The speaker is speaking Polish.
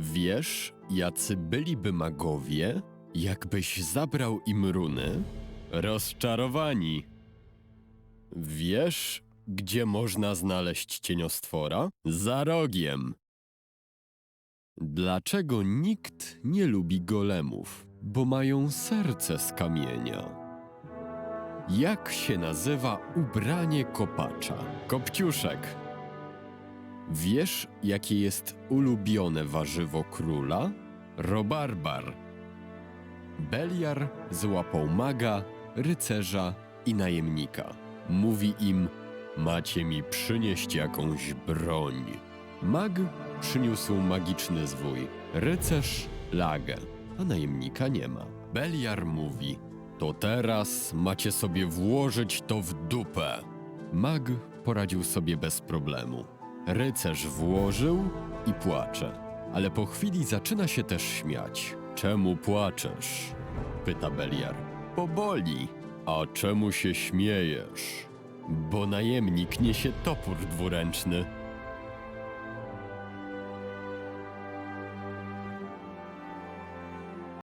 Wiesz, jacy byliby magowie, jakbyś zabrał im runy? Rozczarowani. Wiesz, gdzie można znaleźć cieniostwora? Za rogiem. Dlaczego nikt nie lubi golemów? Bo mają serce z kamienia. Jak się nazywa ubranie kopacza? Kopciuszek. Wiesz, jakie jest ulubione warzywo króla? Robarbar. Beliar złapał maga, rycerza i najemnika. Mówi im: Macie mi przynieść jakąś broń. Mag przyniósł magiczny zwój, rycerz lagę, a najemnika nie ma. Beliar mówi: To teraz macie sobie włożyć to w dupę. Mag poradził sobie bez problemu. Rycerz włożył i płacze, ale po chwili zaczyna się też śmiać. Czemu płaczesz? pyta Beliar. Poboli. A czemu się śmiejesz? Bo najemnik niesie topór dwuręczny.